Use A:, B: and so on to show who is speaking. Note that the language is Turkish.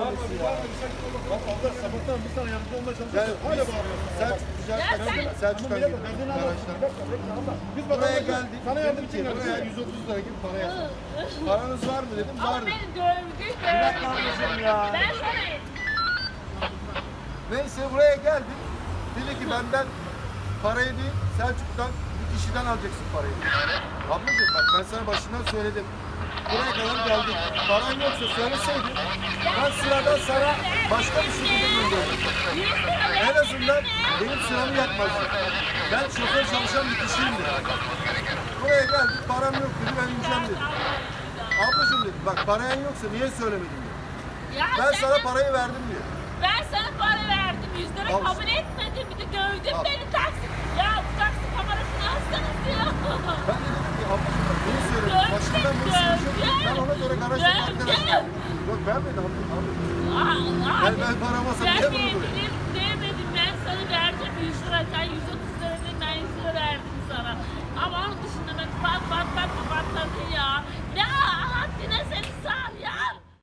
A: Bak abla sabahtan bir sana yardımcı olmaya
B: Yani
A: çalışıyorsun. Hala bağırıyorsun.
B: Selçuk ticaret başkanı
A: derdini anlat.
B: arkadaşlar.
A: Biz
B: Buraya geldik.
A: Sana yardım için geldik.
B: Buraya 130 lira gibi para yazdım. Paranız var mı dedim.
C: Ama
B: Var dedim.
C: beni dövdü,
D: dakika ablacığım
C: dövdü.
D: ya.
C: Ben sana
B: Neyse buraya geldik. Dedi ki benden parayı değil Selçuk'tan bir kişiden alacaksın parayı. Ablacığım bak ben sana başından söyledim. Buraya kadar geldik. Paran yoksa söyleseydin ben sıradan sana başka bir şekilde gönderdim. En azından benim sıramı yakmazdın. Ben şoför çalışan bir kişiyim dedi. Buraya geldik param yok dedi ben ineceğim dedi. Ablacığım dedi bak paran yoksa niye söylemedin dedi.
C: Ya
B: Ben
C: sen-
B: sana parayı verdim diyor.
C: Ben sana para verdim. Yüz lira
B: Al.
C: kabul etmedin. Bir de dövdün
B: Al.
C: beni taksi. Ya bu taksi kamerasını alsanız ya.
B: Ben de dedim ki ablacığım bak beni söyledin.
C: Dövdüm,
B: Başından bunu söyleyecektim. Garajda
C: dövdüm.
B: arkadaşlar. Yok vermedi abla. abla.
C: Aa,
B: Ben, ben para almasam niye bunu
C: Sen
B: buraya?